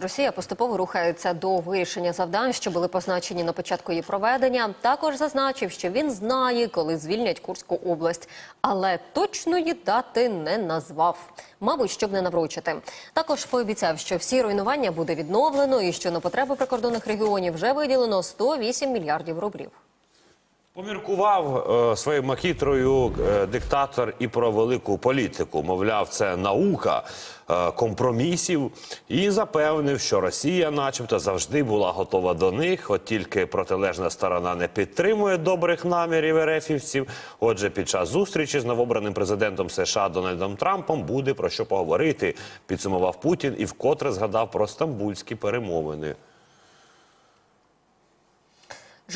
Росія поступово рухається до вирішення завдань, що були позначені на початку її проведення. Також зазначив, що він знає, коли звільнять Курську область, але точної дати не назвав. Мабуть, щоб не наврочити. Також пообіцяв, що всі руйнування буде відновлено і що на потреби прикордонних регіонів вже виділено 108 мільярдів рублів. Поміркував е, своєю макітрою е, диктатор і про велику політику. Мовляв, це наука е, компромісів, і запевнив, що Росія, начебто, завжди була готова до них, от тільки протилежна сторона не підтримує добрих намірів ерефівців. Отже, під час зустрічі з новобраним президентом США Дональдом Трампом буде про що поговорити. Підсумував Путін і вкотре згадав про стамбульські перемовини.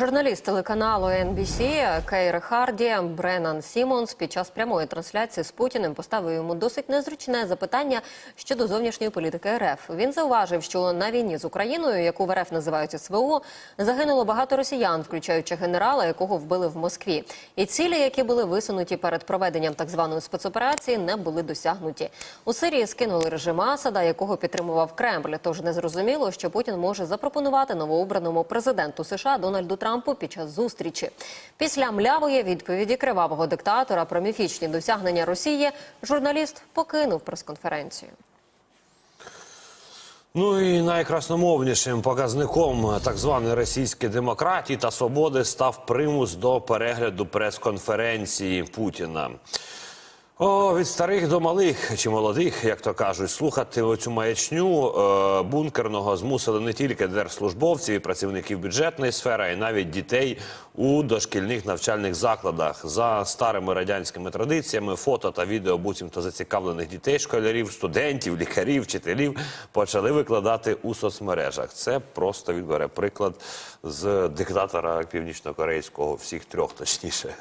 Журналіст телеканалу NBC Кейр Харді Бреннан Сімонс під час прямої трансляції з Путіним поставив йому досить незручне запитання щодо зовнішньої політики РФ. Він зауважив, що на війні з Україною, яку в РФ називають СВО, загинуло багато росіян, включаючи генерала, якого вбили в Москві. І цілі, які були висунуті перед проведенням так званої спецоперації, не були досягнуті. У Сирії скинули режим Асада, якого підтримував Кремль. Тож незрозуміло, що Путін може запропонувати новообраному президенту США Дональду Трампу під час зустрічі. Після млявої відповіді кривавого диктатора про міфічні досягнення Росії журналіст покинув прес-конференцію. Ну і найкрасномовнішим показником так званої російської демократії та свободи став примус до перегляду прес-конференції Путіна. О, від старих до малих чи молодих, як то кажуть, слухати оцю маячню е, бункерного змусили не тільки держслужбовці, і працівників бюджетної сфери, а й навіть дітей у дошкільних навчальних закладах. За старими радянськими традиціями, фото та відео буцімто зацікавлених дітей, школярів, студентів, лікарів, вчителів почали викладати у соцмережах. Це просто відбере приклад з диктатора північнокорейського, всіх трьох точніше.